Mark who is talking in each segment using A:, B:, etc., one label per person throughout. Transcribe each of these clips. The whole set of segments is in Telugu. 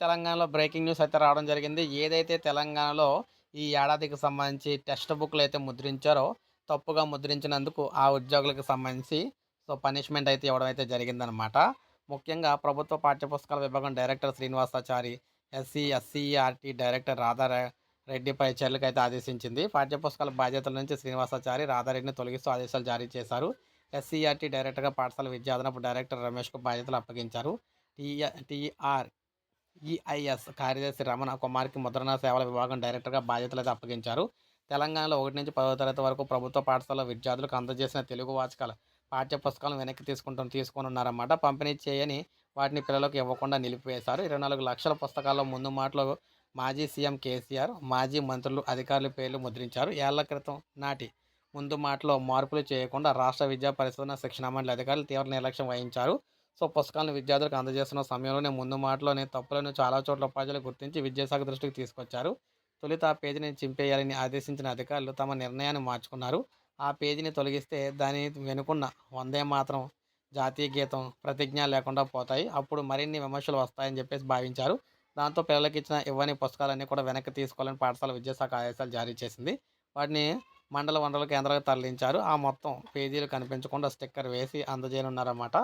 A: తెలంగాణలో బ్రేకింగ్ న్యూస్ అయితే రావడం జరిగింది. ఏదైతే తెలంగాణలో ఈ ఏడాదికి సంబంధించి టెక్స్ట్ బుక్లు అయితే ముద్రించారో తప్పుగా ముద్రించినందుకు ఆ ఉద్యోగులకు సంబంధించి సో పనిష్మెంట్ అయితే ఇవ్వడం అయితే జరిగిందనమాట ముఖ్యంగా ప్రభుత్వ పాఠ్యపుస్తకాల విభాగం director Srinivasachari SC SCERT director Radha రెడ్డిపై చర్యలకు అయితే ఆదేశించింది. పాఠ్యపుస్తకాల బాధ్యతల నుంచి శ్రీనివాసాచారి రాధారెడ్డిని తొలగిస్తూ ఆదేశాలు జారీ చేశారు. ఎస్సీఆర్టీ డైరెక్టర్గా పాఠశాల విద్యాదనపు డైరెక్టర్ రమేష్కు బాధ్యతలు అప్పగించారు. టీఆర్ టీఆర్ ఈఐఎస్ కార్యదర్శి రమణ కుమార్కి ముద్రణ సేవల విభాగం డైరెక్టర్గా బాధ్యతలు అయితే అప్పగించారు. తెలంగాణలో ఒకటి నుంచి పదో తరగతి వరకు ప్రభుత్వ పాఠశాల విద్యార్థులకు అందజేసిన తెలుగు వాచకాల పాఠ్య పుస్తకాలను వెనక్కి తీసుకుంటూ తీసుకొని ఉన్నారన్నమాట పంపిణీ చేయని వాటిని పిల్లలకు ఇవ్వకుండా నిలిపివేశారు. ఇరవై నాలుగు లక్షల పుస్తకాల్లో ముందు మాటలో మాజీ సీఎం కేసీఆర్ మాజీ మంత్రులు అధికారుల పేర్లు ముద్రించారు. ఏళ్ళ క్రితం నాటి ముందు మాటలో మార్పులు చేయకుండా రాష్ట్ర విద్యా పరిశోధన శిక్షణ మండలి అధికారులు తీవ్ర నిర్లక్ష్యం వహించారు. సో పుస్తకాలను విద్యార్థులకు అందజేస్తున్న సమయంలోనే ముందు మాటలోనే తప్పులను చాలా చోట్ల ఉపాధ్యాయులు గుర్తించి విద్యాశాఖ దృష్టికి తీసుకొచ్చారు. తొలుత ఆ పేజీని చింపేయాలని ఆదేశించిన అధికారులు తమ నిర్ణయాన్ని మార్చుకున్నారు. ఆ పేజీని తొలగిస్తే దాని వెనుకున్న వందే మాత్రం జాతీయ గీతం ప్రతిజ్ఞ లేకుండా పోతాయి. అప్పుడు మరిన్ని విమర్శలు వస్తాయని చెప్పేసి భావించారు. దాంతో పిల్లలకి ఇచ్చిన ఇవ్వని పుస్తకాలన్నీ కూడా వెనక్కి తీసుకోవాలని పాఠశాల విద్యాశాఖ ఆదేశాలు జారీ చేసింది. వాటిని మండల వనరుల కేంద్రాలకు తరలించారు. ఆ మొత్తం పేజీలు కనిపించకుండా స్టిక్కర్ వేసి అందజేయనున్నారన్నమాట.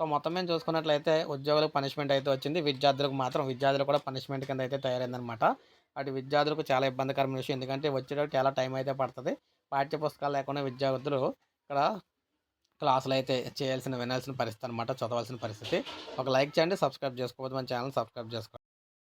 A: సో మొత్తం మేము చూసుకున్నట్లయితే ఉద్యోగులకు పనిష్మెంట్ అయితే వచ్చింది. విద్యార్థులకు మాత్రం విద్యార్థులు కూడా పనిష్మెంట్ కింద అయితే తయారైందనమాట అటు విద్యార్థులకు చాలా ఇబ్బందికరమైన విషయం. ఎందుకంటే వచ్చేటప్పుడు చాలా టైం అయితే పడుతుంది. పాఠ్య పుస్తకాలు లేకుండా విద్యార్థులు ఇక్కడ క్లాసులు అయితే చేయాల్సిన వినాల్సిన పరిస్థితి అనమాట చదవాల్సిన పరిస్థితి. ఒక లైక్ చేయండి. సబ్స్క్రైబ్ చేసుకోవద్దు. మన ఛానల్ సబ్స్క్రైబ్ చేసుకోండి.